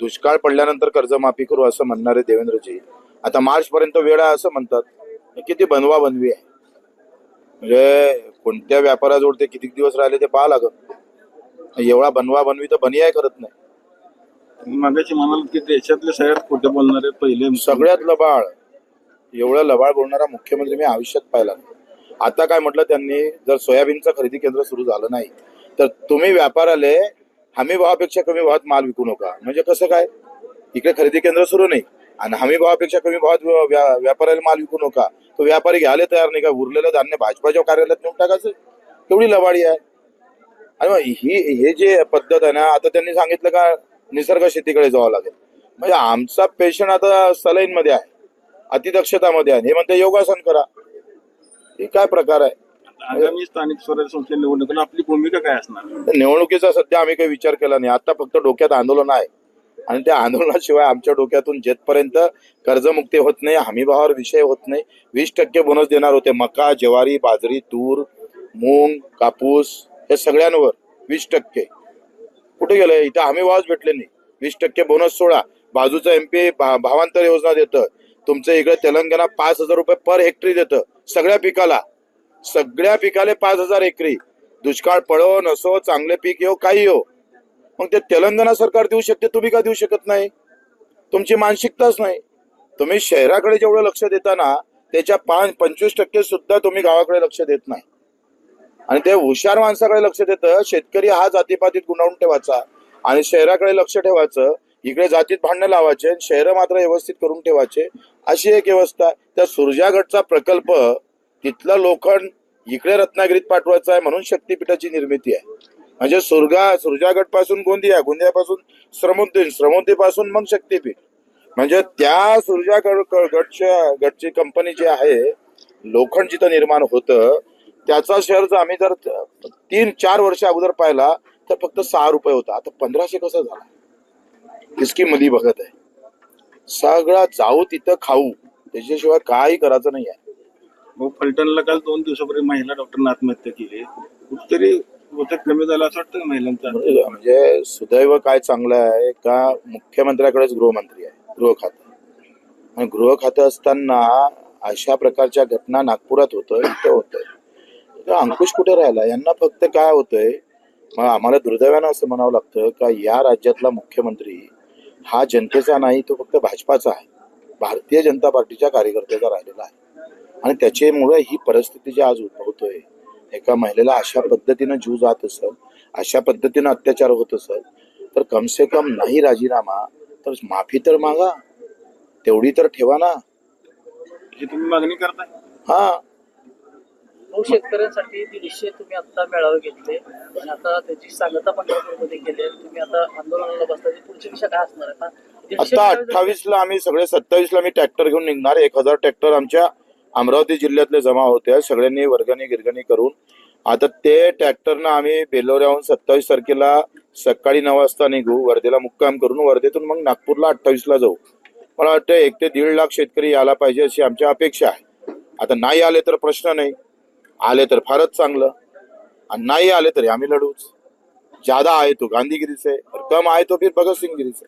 दुष्काळ पडल्यानंतर कर्जमाफी करू असं म्हणणारे देवेंद्रजी. आता मार्च पर्यंत वेळ आहे असं म्हणतात. किती बनवा बनवी आहे. म्हणजे कोणत्या व्यापाराजवळ ते किती दिवस राहिले ते पाहा लागत एवढा बनवा बनवी तर बनियाय करत नाही. मागाशी म्हणाल की देशातले सगळ्यात खोटे बोलणारे पहिले सगळ्यात लबाळ एवढं लबाळ बोलणारा मुख्यमंत्री मी आयुष्यात पाहिला आता काय म्हटलं त्यांनी जर सोयाबीनचं खरेदी केंद्र सुरू झालं नाही तर तुम्ही व्यापाराले हमी भावापेक्षा कमी भावात माल विकू नका. म्हणजे कसं काय? इकडे खरेदी केंद्र सुरू नाही. आणि हमी भावापेक्षा कमी भावात व्या- व्यापाऱ्याला माल विकू नका. तो व्यापारी घ्यायला तयार नाही का? उरलेलं धान्य भाजपाच्या कार्यालयात नेऊन टाकायचं. तेवढी लबाडी आहे. आणि मग ही हे जे पद्धत आहे ना आता त्यांनी सांगितलं का निसर्ग शेतीकडे जावं लागेल. म्हणजे आमचा पेशंट आता सलाईन मध्ये आहे. अतिदक्षतामध्ये आहे. हे म्हणते योगासन करा. हे काय प्रकार आहे? आगामी स्थानिक स्वराज्य संस्थे निवडणुकीला आपली भूमिका काय असणार? निवडणुकीचा सध्या आम्ही काही विचार केला नाही. आता फक्त डोक्यात आंदोलन आहे. आणि त्या आंदोलनाशिवाय आमच्या डोक्यातून जेथपर्यंत कर्जमुक्ती होत नाही हमीभावावर विषय होत नाही वीस टक्के बोनस देणार होते. मका ज्वारी बाजरी तूर मूग कापूस हे सगळ्यांवर वीस टक्के. कुठे गेलं? इथं हमीभावच भेटले नाही. वीस टक्के बोनस सोडा. बाजूचं एमपी भावांतर योजना देतं. तुमचं इकडे तेलंगणा पाच हजार रुपये पर हेक्टरी देतं. सगळ्या पिकाला. सगळ्या पिकाले पाच हजार एकरी. दुष्काळ पळो नसो चांगले पीक येऊ काही हो मग ते तेलंगणा सरकार देऊ शकते तुम्ही का देऊ शकत नाही? तुमची मानसिकताच नाही. तुम्ही शहराकडे जेवढं लक्ष देता ना त्याच्या पाच पंचवीस टक्के सुद्धा तुम्ही गावाकडे लक्ष देत नाही. आणि ते हुशार माणसाकडे लक्ष देतं शेतकरी हा जातीपातीत गुंडाळून ठेवायचा. आणि शहराकडे लक्ष ठेवायचं इकडे जातीत भांडणं लावायचे शहरं मात्र व्यवस्थित करून ठेवायचे अशी एक व्यवस्था. त्या सुरजागडचा प्रकल्प तिथलं लोखंड इकडे रत्नागिरीत पाठवायचं आहे म्हणून शक्तीपीठाची निर्मिती आहे. म्हणजे सुरगा सुरजागडपासून गोंदिया गोंदियापासून श्रमोद्दीन श्रमोद्दी पासून मग शक्तीपीठ. म्हणजे त्या सुरजागड गडच्या गडची कंपनी जी आहे लोखंड जिथं निर्माण होतं त्याचा शेअर जर आम्ही जर तीन चार वर्ष अगोदर पाहिला तर फक्त सहा रुपये होता. आता पंधराशे कसा झाला? इसकी मुली बघत आहे. सगळा जाऊ तिथं खाऊ. त्याच्याशिवाय काही करायचं नाही आहे. मग फलटणला काल दोन दिवसापूर्वी महिला डॉक्टरने आत्महत्या केली. कुठतरी होतं कमी झालं असं वाटतं महिलांचा? म्हणजे सुदैव काय चांगलं आहे का मुख्यमंत्र्याकडेच गृहमंत्री आहे गृह खातं. आणि गृह खातं असताना अशा प्रकारच्या घटना नागपुरात होतं इथं होतंय. अंकुश कुठे राहिला? यांना फक्त काय होतंय मग आम्हाला दुर्दैवानं असं म्हणावं लागतं का या राज्यातला मुख्यमंत्री हा जनतेचा नाही तो फक्त भाजपाचा आहे. भारतीय जनता पार्टीच्या कार्यकर्त्याचा राहिलेला आहे. आणि त्याच्यामुळे ही परिस्थिती जी आज उद्भवतोय एका महिलेला अशा पद्धतीनं जीव जात असेल अशा पद्धतीनं अत्याचार होत असेल तर कम से कम नाही राजीनामा तर माफी तर मागा तेवढी तर ठेवा ना. ही तुम्ही मागणी करताय. हा. भाऊ शेतकऱ्यांसाठी दीडशे तुम्ही आता मेळावे घेतले आणि आता त्याची सांगता पंढरपूरमध्ये केली आहे. तुम्ही आता आंदोलनाला बसता त्याची पुढची दिशा काय असणार आहे? आता दीडशे आता मेळावे जर- अठ्ठावीस ला आम्ही सगळे सत्तावीस ला मी ट्रॅक्टर घेऊन निघणार एक हजार ट्रॅक्टर आमच्या अमरावती जिल्ह्यातले जमा होत्या सगळ्यांनी वर्गणी गिरगणी करून आता ते ट्रॅक्टरनं आम्ही बेलोऱ्याहून सत्तावीस तारखेला सकाळी नऊ वाजता निघू. वर्धेला मुक्काम करून वर्धेतून मग नागपूरला अठ्ठावीसला जाऊ. मला वाटतं एक ते दीड लाख शेतकरी यायला पाहिजे अशी आमची अपेक्षा आहे. आता नाही आले तर प्रश्न नाही. आले तर फारच चांगलं. आणि नाही आले तरी आम्ही लढूच. ज्यादा आहे तो गांधीगिरीचे कम आहे तो फिर भगतसिंगगिरीचे.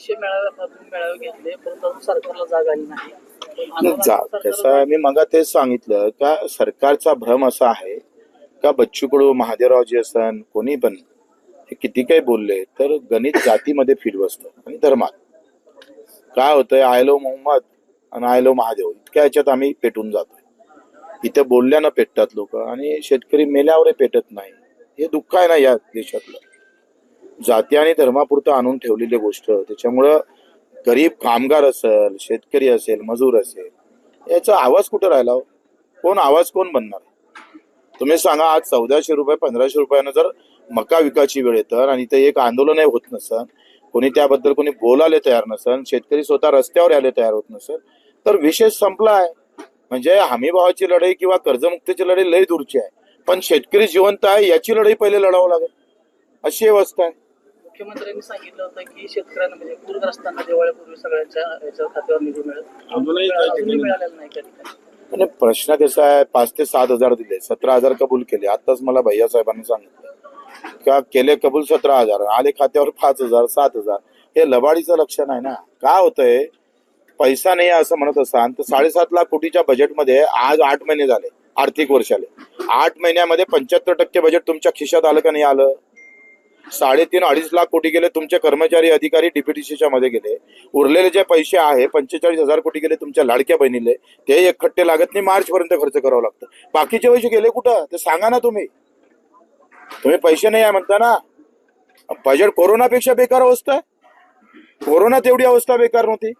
मेळावे घेतले परंतु अजून सरकारला जाग आली नाही. जा आहे, मी मगा तेच सांगितलं का सरकारचा भ्रम असा आहे का बच्चू कडू महादेवरावजी असन कोणी पण हे किती काही बोलले तर गणित जातीमध्ये फिट बसतं आणि धर्मात. काय होतंय आयलो मोहम्मद आणि आयलो महादेव इतक्या ह्याच्यात आम्ही पेटून जातोय. इथं बोलल्यानं पेटतात लोक आणि शेतकरी मेल्यावरही पेटत नाही. हे दुःख आहे ना या देशातलं. जाती आणि धर्मापुरतं आणून ठेवलेली गोष्ट. त्याच्यामुळं गरीब कामगार असेल शेतकरी असेल मजूर असेल याचा आवाज कुठं राहिला हो? कोण आवाज कोण बनणार? तुम्ही सांगा आज चौदाशे रुपये पंधराशे रुपयानं जर मका विकायची वेळ येतं आणि ते एक आंदोलनही होत नसन कोणी त्याबद्दल कोणी बोलायला तयार नसन शेतकरी स्वतः रस्त्यावर यायला तयार होत नसेल तर विषय संपला आहे म्हणजे हमी भावाची लढाई किंवा कर्जमुक्तीची लढाई लय दूरची आहे. पण शेतकरी जिवंत आहे याची लढाई पहिले लढावं लागेल. अशी अवस्था आहे. मुख्यमंत्र्यांनी सांगितलं होतं की शेतकऱ्यांना म्हणजे पूरग्रस्तांना दिवाळीपूर्वी सगळ्यांच्या याच्या खात्यावर निधी मिळेल. अजूनही काही अजूनही ठिकाणी मिळालेलं नाही कधी आणि प्रश्न कसा आहे पाच ते सात हजार दिले सतरा हजार कबूल केले. आताच मला भैया साहेबांनी सांगितलं. का केले कबूल सतरा हजार आले खात्यावर पाच हजार सात हजार. हे लबाडीचं लक्षण आहे ना. का होतंय? पैसा नाही आहे असं म्हणत असाल तर साडेसात लाख कोटीच्या बजेटमध्ये आज आठ महिने झाले आर्थिक वर्षाले. आठ महिन्यामध्ये पंच्याहत्तर टक्के बजेट तुमच्या खिशात आलं का नाही आलं? साडेतीन अडीच लाख कोटी गेले तुमचे कर्मचारी अधिकारी डीपीटीसीच्या मध्ये गेले. उरलेले जे पैसे आहे पंचेचाळीस हजार कोटी गेले तुमच्या लाडक्या बहिणीले. ते एक खट्टे लागत नाही मार्च पर्यंत खर्च करावं लागतं. बाकीचे पैसे गेले कुठं? ते सांगा ना तुम्ही. तुम्ही पैसे नाही आहे म्हणता ना. बजेट कोरोनापेक्षा बेकार अवस्था आहे. तेवढी अवस्था बेकार नव्हती.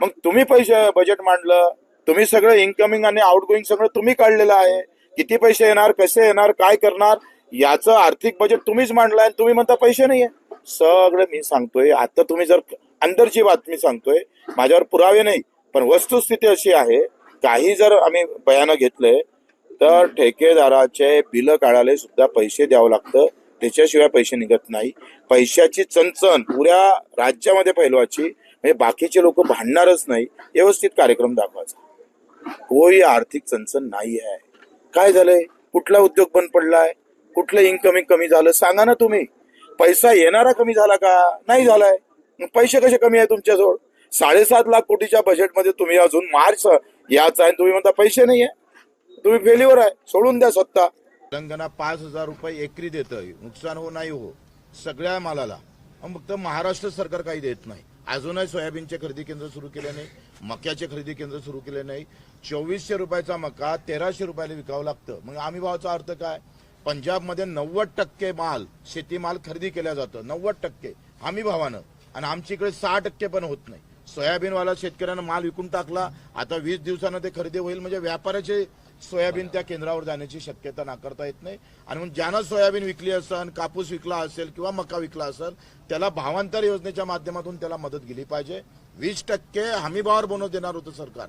मग तुम्ही पैसे बजेट मांडलं तुम्ही सगळं इन्कमिंग आणि आउटगोईंग सगळं तुम्ही काढलेलं आहे. किती पैसे येणार कसे येणार काय करणार? याचं आर्थिक बजेट तुम्हीच मांडलाय आणि तुम्ही म्हणता पैसे नाहीये. सगळं मी सांगतोय. आता तुम्ही जर अंदरची बातमी सांगतोय माझ्यावर पुरावे नाही पण वस्तुस्थिती अशी आहे काही जर आम्ही बयानं घेतले तर ठेकेदाराचे बिलं काढायला सुद्धा पैसे द्यावं लागतं. त्याच्याशिवाय पैसे निघत नाही. पैशाची चणचण पुऱ्या राज्यामध्ये फैलवायची म्हणजे बाकीचे लोक भांडणारच नाही. व्यवस्थित कार्यक्रम दाखवायचा. कोई आर्थिक चणचण नाही आहे काय झालंय? कुठला उद्योग बंद पडलाय? कुठलं इन्कमिंग कमी झालं सांगा ना तुम्ही. पैसा येणारा कमी झाला का? नाही झालाय. पैसे कसे कमी आहे तुमच्याजवळ? साडेसात लाख कोटीच्या बजेटमध्ये तुम्ही अजून मार्च याच आहे तुम्ही म्हणता पैसे नाही आहे तुम्ही फेलीवर आहे. सोडून द्या सत्ता तेलंगणा पाच हजार रुपये एकरी देतं नुकसान हो नाही हो. सगळ्या मालाला. मग फक्त महाराष्ट्र सरकार काही देत नाही. अजूनही सोयाबीनचे खरेदी केंद्र सुरू केले नाही. मक्याचे खरेदी केंद्र सुरू केले नाही. चोवीसशे रुपयाचा मका तेराशे रुपयाला विकावं लागतं. मग आम्ही भावाचा अर्थ काय? पंजाबमध्ये नव्वद टक्के माल शेतीमाल खरेदी केला जातो नव्वद टक्के. हमी भावानं. आणि आमच्या इकडे सहा टक्के पण होत नाही. सोयाबीनवाला शेतकऱ्यानं माल विकून टाकला आता वीस दिवसानं ते खरेदी होईल म्हणजे व्यापाऱ्याचे सोयाबीन त्या केंद्रावर जाण्याची शक्यता नाकारता येत नाही. आणि मग ज्यानं सोयाबीन विकली असेल कापूस विकला असेल किंवा मका विकला असेल त्याला भावांतर योजनेच्या माध्यमातून त्याला मदत गेली पाहिजे. वीस टक्के हमीभावावर बोनस देणार होतं सरकार.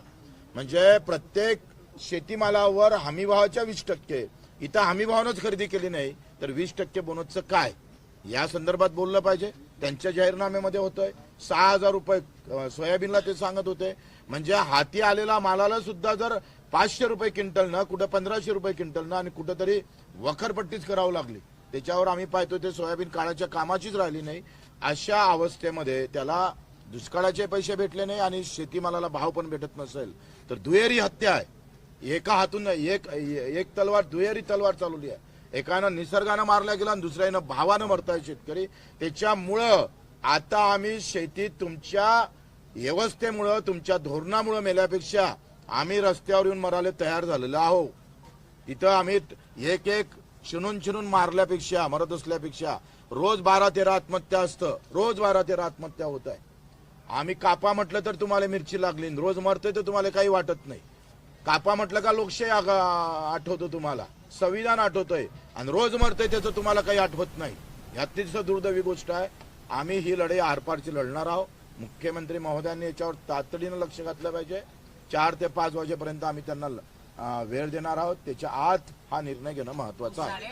म्हणजे प्रत्येक शेतीमालावर हमीभावाच्या वीस टक्के. इथं हमीभावानंच खरेदी केली नाही तर वीस टक्के बोनसचं काय? या संदर्भात बोललं पाहिजे. त्यांच्या जाहीरनाम्यामध्ये होतंय. सहा हजार रुपये सोयाबीनला ते सांगत होते. म्हणजे हाती आलेला मालाला सुद्धा जर पाचशे रुपये क्विंटलनं कुठं पंधराशे रुपये क्विंटलनं आणि कुठंतरी वखरपट्टीच करावं लागली. त्याच्यावर आम्ही पाहतो ते सोयाबीन काळाच्या कामाचीच राहिली नाही. अशा अवस्थेमध्ये त्याला दुष्काळाचे पैसे भेटले नाही आणि शेतीमालाला भाव पण भेटत नसेल. तर दुहेरी हत्या आहे. एका हातून एक एक तलवार दुहेरी तलवार चालवली आहे. एकानं निसर्गानं मारल्या गेला आणि दुसऱ्यानं भावानं मरताय शेतकरी. त्याच्यामुळं आता आम्ही शेतीत तुमच्या व्यवस्थेमुळं तुमच्या धोरणामुळं मेल्यापेक्षा आम्ही रस्त्यावर येऊन मरायला तयार झालेलो आहो तिथं आम्ही एक एक शिनून शिनून मारल्यापेक्षा मरत असल्यापेक्षा रोज बारा तेरा आत्महत्या असतं. रोज बारा तेरा आत्महत्या होत आहे. आम्ही कापा म्हटलं तर तुम्हाला मिरची लागली रोज मरतोय तर तुम्हाला काही वाटत नाही. कापा म्हटलं का लोकशाही आठवतो तुम्हाला? संविधान आठवतोय. आणि रोज मरतोय त्याचं तुम्हाला काही आठवत नाही. यातलीच दुर्दैवी गोष्ट आहे. आम्ही ही लढाई आरपारची लढणार आहोत. मुख्यमंत्री महोदयांनी याच्यावर तातडीनं लक्ष घातलं पाहिजे. चार ते पाच वाजेपर्यंत आम्ही त्यांना वेळ देणार आहोत. त्याच्या आत हा निर्णय घेणं महत्वाचं आहे.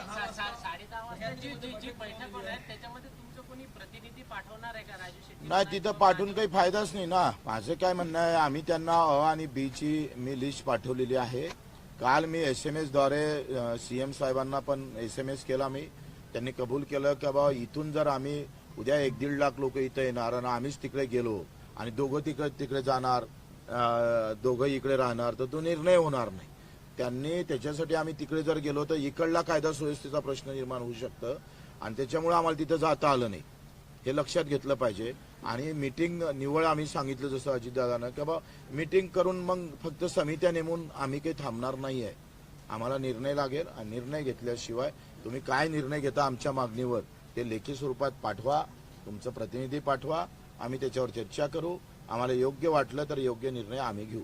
नाही तिथं पाठवून काही फायदाच नाही ना. माझं काय म्हणणं आहे आम्ही त्यांना अ आणि बी ची मी लिस्ट पाठवलेली आहे. काल मी एस एम एसद्वारे सीएम साहेबांना पण एस एम एस केला मी. त्यांनी कबूल केलं की बाबा इथून जर आम्ही उद्या एक दीड लाख लोक इथं येणार आणि आम्हीच तिकडे गेलो आणि दोघं तिकडे तिकडे जाणार दोघं इकडे राहणार तर तो निर्णय होणार नाही. त्यांनी त्याच्यासाठी आम्ही तिकडे जर गेलो तर इकडला कायदा सुव्यवस्थेचा प्रश्न निर्माण होऊ शकतं. आणि त्याच्यामुळे आम्हाला तिथं जाता आलं नाही. हे लक्षात घेतलं पाहिजे. आणि मीटिंग निवळ आम्ही सांगितलं जसं अजितदादानं की बा मीटिंग करून मग फक्त समित्या नेमून आम्ही काही थांबणार नाही आहे आम्हाला निर्णय लागेल आणि निर्णय घेतल्याशिवाय तुम्ही काय निर्णय घेता आमच्या मागणीवर ते लेखी स्वरूपात पाठवा तुमचं प्रतिनिधी पाठवा आम्ही त्याच्यावर चर्चा करू. आम्हाला योग्य वाटलं तर योग्य निर्णय आम्ही घेऊ.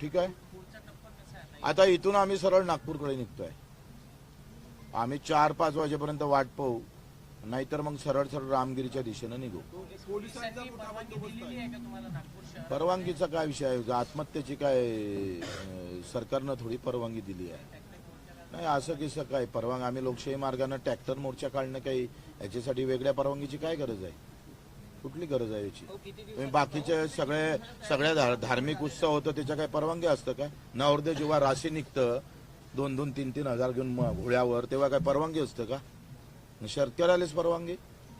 ठीक आहे? आता इथून आम्ही सरळ नागपूरकडे निघतोय. आम्ही चार पाच वाजेपर्यंत वाट पाहू. नाहीतर मग सरळ सरळ रामगिरीच्या दिशेनं निघू. परवानगीचा काय विषय आहे? आत्महत्येची काय सरकारनं थोडी परवानगी दिली आहे. नाही असं कसं काय? परवानगी आम्ही लोकशाही मार्गानं ट्रॅक्टर मोर्चा काढणं काही याच्यासाठी वेगळ्या परवानगीची काय गरज आहे? कुठली गरज आहे याची? तुम्ही बाकीचे सगळे सगळ्या धार- धार्मिक उत्सव होतं त्याच्या काय परवानगी असतं काय? नवरदेव जेव्हा राशी निघतं दोन दोन तीन तीन हजार घेऊन घोड्यावर तेव्हा काय परवानगी असतं का? मग शेतकऱ्यालाच परवानगी?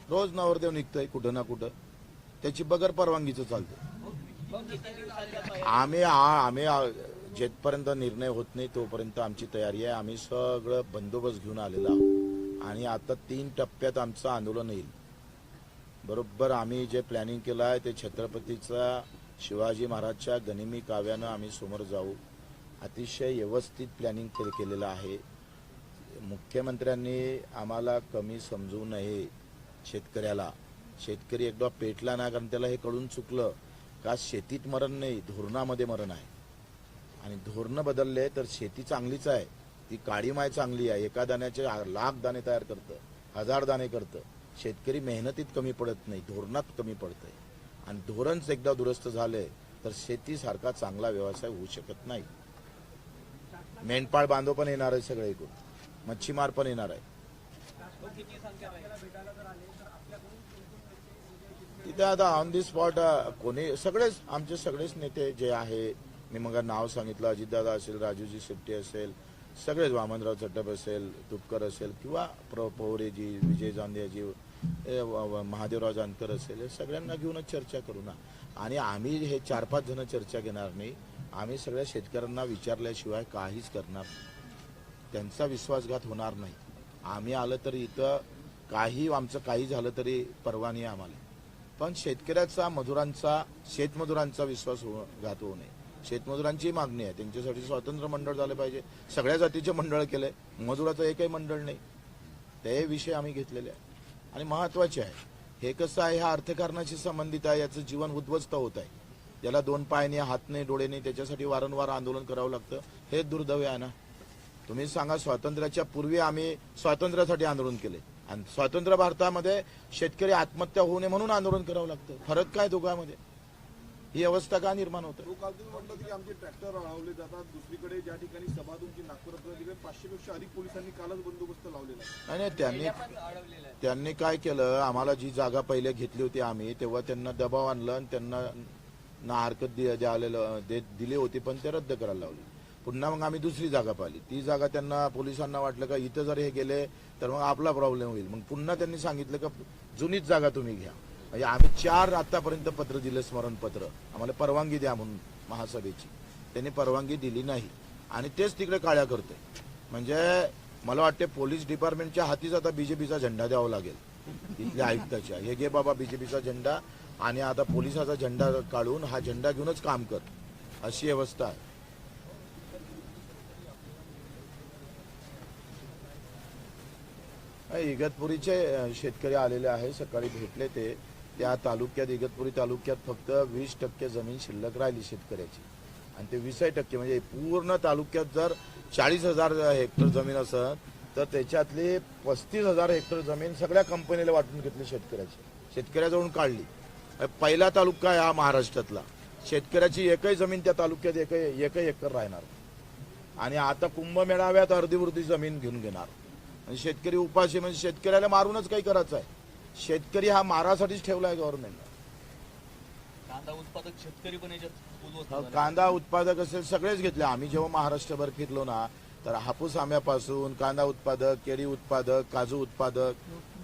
रोज नवरदेव निघतंय कुठं ना कुठं. त्याची बगर परवानगीचं चालतं. आम्ही आ- आम्ही आ- जेथपर्यंत निर्णय होत नाही तोपर्यंत आमची तयारी आहे. आम्ही सगळं बंदोबस्त घेऊन आलेलो आहोत. आणि आता तीन टप्प्यात आमचं आंदोलन येईल. बरोबर आम्ही जे प्लॅनिंग केलं आहे ते छत्रपतीचा शिवाजी महाराजच्या गनिमी काव्यानं आम्ही समोर जाऊ. अतिशय व्यवस्थित प्लॅनिंग केलेलं आहे. मुख्यमंत्र्यांनी आम्हाला कमी समजू नये शेतकऱ्याला. शेतकरी एकदा पेटला ना कारण त्याला हे कळून चुकलं का शेतीत मरण नाही धोरणामध्ये मरण आहे. आणि धोरणं बदलले तर शेती चांगलीच आहे. ती काळी माय चांगली आहे. एका दाण्याचे लाख दाणे तयार करतं हजार दाणे करतं. शेतकरी मेहनतीत कमी पडत नाही धोरणात कमी पडतंय. आणि धोरणच एकदा दुरुस्त झाले तर शेतीसारखा चांगला व्यवसाय होऊ शकत नाही. मेंढपाळ बांधव पण येणार आहे सगळे एकूण मच्छीमार पण येणार आहे तिथे आता ऑन दी स्पॉट कोणी सगळेच आमचे सगळेच नेते जे आहे मी मग नाव सांगितलं अजितदादा असेल राजूजी शेट्टी असेल सगळेच वामनराव चटप असेल तुपकर असेल किंवा प्र पवरेजी विजय जांधेजी महादेवराव जानकर असेल सगळ्यांना घेऊनच चर्चा करू ना. आणि आम्ही हे चार पाच जण चर्चा घेणार नाही. आम्ही सगळ्या शेतकऱ्यांना विचारल्याशिवाय काहीच करणार नाही. त्यांचा विश्वासघात होणार नाही. आम्ही आलं तरी इथं काही आमचं काही झालं तरी परवानी आम्हाला. पण शेतकऱ्याचा मजुरांचा शेतमजुरांचा विश्वास हो घात होऊ नये. शेतमजुरांची मागणी आहे. त्यांच्यासाठी स्वतंत्र मंडळ झालं पाहिजे. सगळ्या जातीचे मंडळ केले मजुराचं एकही मंडळ नाही. ते विषय आम्ही घेतलेले आहे आणि महत्त्वाचे आहे. हे कसं आहे ह्या अर्थकारणाशी संबंधित आहे याचं जीवन उद्ध्वस्त होत आहे. ज्याला दोन पायाने हातने हात नाही त्याच्यासाठी वारंवार आंदोलन करावं लागतं. हे दुर्दैव आहे ना. तुम्ही सांगा स्वातंत्र्याच्या पूर्वी आम्ही स्वातंत्र्यासाठी आंदोलन केले. आणि स्वातंत्र्य भारतामध्ये शेतकरी आत्महत्या होऊ नये म्हणून आंदोलन करावं लागतं. फरक काय दोघांमध्ये? ही अवस्था का निर्माण होतं आमचे ट्रॅक्टर अडवले जातात. दुसरीकडे ज्या ठिकाणी सभा तुमची नागपुरात पाचशे पेक्षा अधिक पोलिसांनी कालच बंदोबस्त लावलेला नाही नाही त्यांनी त्यांनी काय केलं? आम्हाला जी जागा पहिले घेतली होती आम्ही तेव्हा त्यांना दबाव आणलं आणि त्यांना ना हरकत दि- द्यालेलं दे दिली होती पण ते रद्द करायला लावली. पुन्हा मग आम्ही दुसरी जागा पाहिली. ती जागा त्यांना पोलिसांना वाटलं का इथं जर हे गेले तर मग आपला प्रॉब्लेम होईल. मग पुन्हा त्यांनी सांगितलं का जुनीच जागा तुम्ही घ्या. म्हणजे आम्ही चार आतापर्यंत पत्र दिलं स्मरणपत्र. आम्हाला परवानगी द्या म्हणून महासभेची. त्यांनी परवानगी दिली नाही. आणि तेच तिकडे काळ्या करते. म्हणजे मला वाटते पोलीस डिपार्टमेंटच्या हातीच आता बीजेपीचा झेंडा द्यावा लागेल. इथल्या आयुक्ताच्या. हे घे बाबा बीजेपीचा झेंडा आणि आता पोलिसाचा झेंडा काढून हा झेंडा घेऊनच काम कर. अशी अवस्था आहे. इगतपुरीचे शेतकरी आलेले आहे सकाळी भेटले ते. त्या तालुक्यात इगतपुरी तालुक्यात फक्त वीस टक्के जमीन शिल्लक राहिली शेतकऱ्याची. आणि ते वीस टक्के म्हणजे पूर्ण तालुक्यात जर चाळीस हजार हेक्टर जमीन असत तर त्याच्यातली पस्तीस हजार हेक्टर जमीन सगळ्या कंपनीला वाटून घेतली शेतकऱ्याची. शेतकऱ्याजवळून काढली. पहिला तालुका आहे हा महाराष्ट्रातला. शेतकऱ्याची एकही जमीन त्या तालुक्यात एकही एकही एकर राहणार आणि आता कुंभमेळाव्यात अर्धीवृद्धी जमीन घेऊन घेणार. आणि शेतकरी उपाशी म्हणजे शेतकऱ्याला मारूनच काही करायचं आहे. शेतकरी हा मारासाठीच ठेवला आहे गव्हर्नमेंटनं कांदा उत्पादक शेतकरी पण याच्यात हा. कांदा उत्पादक असेल सगळेच घेतले. आम्ही जेव्हा महाराष्ट्रभर फिरलो ना तर हापूस आंब्यापासून कांदा उत्पादक केळी उत्पादक काजू उत्पादक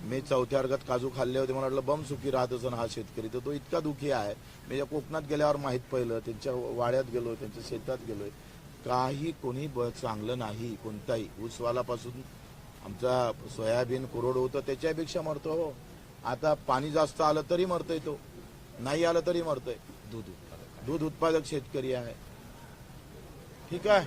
मी चौथ्या वर्गात काजू खाल्ले होते. मला वाटलं बम सुखी राहत असेल हा शेतकरी. तर तो इतका दुखी आहे. मी या कोकणात गेल्यावर माहीत पहिलं त्यांच्या वाड्यात गेलो त्यांच्या शेतात गेलोय. काही कोणी चांगलं नाही कोणताही. ऊसवालापासून आमचा सोयाबीन कोरड होतं त्याच्यापेक्षा मरतो हो. आता पाणी जास्त आलं तरी मरतोय तो. नाही आलं तरी मरतोय. दूध उत्पादक दूध उत्पादक शेतकरी आहे. ठीक आहे?